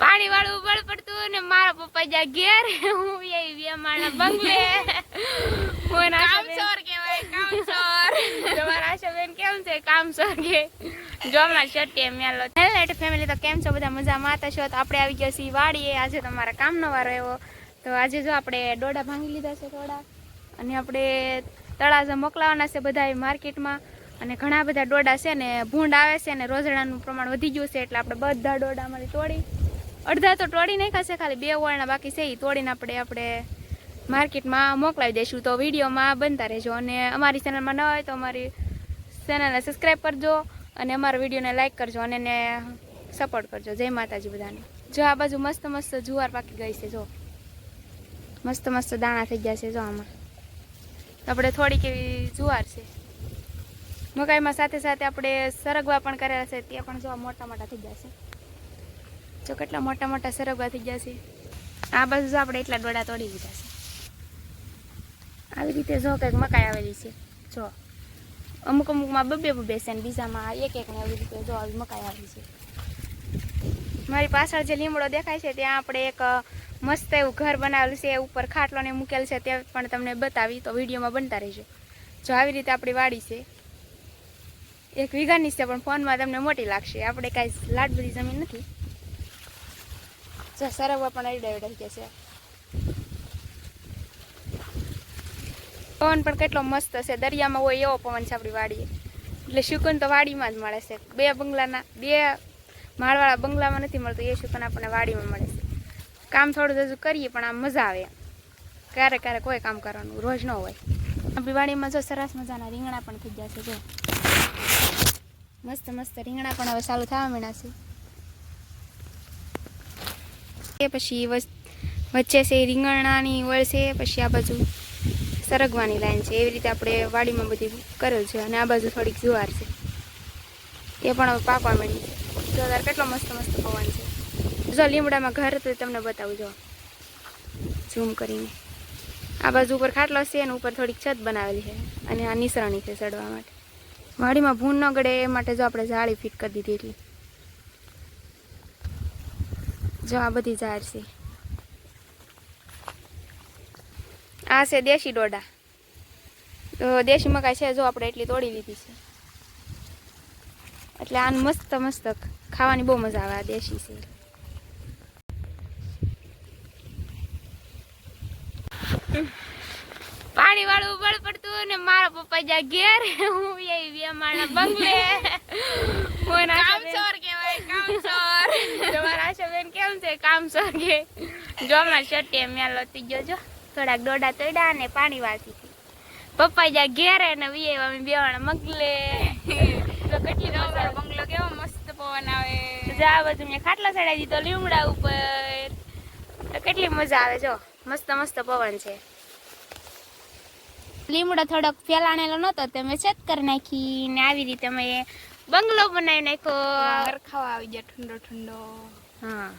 પાણી વાળું બળ પડતું ને મારા પપ્પા જા ઘેર હું એ વિયામાળના બંગલે. હું એના કામચોર કહેવાય કામચોર. તમારા આશાબેન કેમ છે? કામ કે જો હમણાં શટ્ટી મેલો. હેલો ફેમિલી તો કેમ છો બધા? મજામાં? હતા છો તો આપણે આવી ગયા છીએ વાડીએ. આજે તમારા કામનો વારો એવો તો આજે જો આપણે ડોડા ભાંગી લીધા છે થોડા. અને આપણે તળાજા મોકલાવાના છે બધા માર્કેટમાં અને ઘણા બધા ડોડા છે ને, ભૂંડ આવે છે ને રોજડાનું પ્રમાણ વધી ગયું છે, એટલે આપણે બધા ડોડા અમારી તોડી, અડધા તો તોડી નહીં છે, ખાલી બે વળના બાકી છે એ તોડીને આપણે આપણે માર્કેટમાં મોકલાવી દઈશું. તો વિડીયોમાં બનતા રહેજો. અને અમારી ચેનલમાં ન હોય તો અમારી ચેનલને સબસ્ક્રાઈબ કરજો અને અમારા વિડીયોને લાઈક કરજો અને એને સપોર્ટ કરજો. જય માતાજી બધાને. જો આ બાજુ મસ્ત મસ્ત જુવાર પાકી ગઈ છે, જો. મસ્ત મસ્ત દાણા થઈ ગયા છે, જો આમાં. આપણે થોડીક એવી જુવાર છે. મકાઈમાં સાથે સાથે આપણે સરગવા પણ કરેલા છે તે પણ જો મોટા મોટા થઈ છે. જો કેટલા મોટા મોટા સરગવા થઈ છે. આ બાજુ જો આપણે એટલા ડોડા તોડી લીધા છે. આવી રીતે જો કંઈક મકાઈ આવેલી છે, જો. અમુક અમુકમાં બબે બબે છે ને બીજામાં એક એક ને આવી રીતે જો આવી મકાઈ આવી છે. મારી પાછળ જે લીમડો દેખાય છે, ત્યાં આપણે એક મસ્ત એવું ઘર બનાવેલું છે ઉપર ખાટલોને મૂકેલ છે, તે પણ તમને બતાવી તો વિડીયોમાં બનતા રહેજો. જો આવી રીતે આપણી વાડી છે એક વીઘાની છે, પણ ફોનમાં તમને મોટી લાગશે. આપણે કાંઈ લાડ બધી જમીન નથી. જો, સરવવા પણ અડી અડાઈ કે છે. પવન પણ કેટલો મસ્ત છે. દરિયામાં હોય એવો પવન છે આપણી વાડીએ. એટલે શુકન તો વાડીમાં જ મળે છે. બે બંગલાના, બે માળવાળા બંગલામાં નથી મળતું, એ શુકન આપણને વાડીમાં મળે છે. કામ થોડું હજુ કરીએ, પણ આમ મજા આવે. ક્યારેક ક્યારેક કોઈ કામ કરવાનું, રોજ ન હોય. આપણી વાડીમાં જો સરસ મજાના રીંગણા પણ થઈ ગયા છે, જો. મસ્ત મસ્ત રીંગણા પણ હવે ચાલુ થવા માંડ્યા છે. પછી વચ- વચ્ચે છે રીંગણાની વળ છે, પછી આ બાજુ સરગવાની લાઈન છે. એવી રીતે આપણે વાડીમાં બધી કરેલ છે અને આ બાજુ થોડીક જુવાર છે. એ પણ હવે પાકવા મળી છે. જો કેટલો મસ્ત મસ્ત પવન છે. જો લીમડામાં ઘર તો તમને બતાવું, જો. ઝૂમ કરીને. આ બાજુ ઉપર ખાટલો છે અને ઉપર થોડીક છત બનાવેલી છે. અને આ નિસરણી છે ચડવા માટે. વાડીમાં ભૂન ન ગળે એ માટે જો આપણે જાળી ફિટ કરી દીધી એટલી. જો આ બધી ઝાડ છે. આ છે દેશી ડોડા. દેશી મકાઈ છે, જો આપણે એટલી તોડી લીધી છે. એટલે આને મસ્ત મસ્ત ખાવાની બહુ મજા આવે આ દેશી છે. પાણી વાળું બળ પડતું ને મારા પપ્પા જ્યાં ઘેર હું એ વિયામાળના બંગલે. હું એના કામચોર કહેવાય કામચોર. તમારા આશાબેન કેમ છે? કામ કે. જો હમણાં શટ્ટી મેલો થઈ ગયો જો. થોડાક દોડા તોડ્યા ને પાણી વાસી પપ્પા જા ઘેરે ને વીએ અમે બેવાણા મગલે તો કેટલી બંગલો કેવો મસ્ત પવન આવે. જા બધું મેં ખાટલા ચડાવી દીધો લીમડા ઉપર. તો કેટલી મજા આવે જો. મસ્ત મસ્ત પવન છે. લીમડો થોડોક ફેલાણેલો નતો તે મેં છેદ કરી નાખી ને આવી રીતે મેં બંગલો બનાવી નાખ્યો. ખાવા આવી ગયા ઠંડો ઠંડો હા.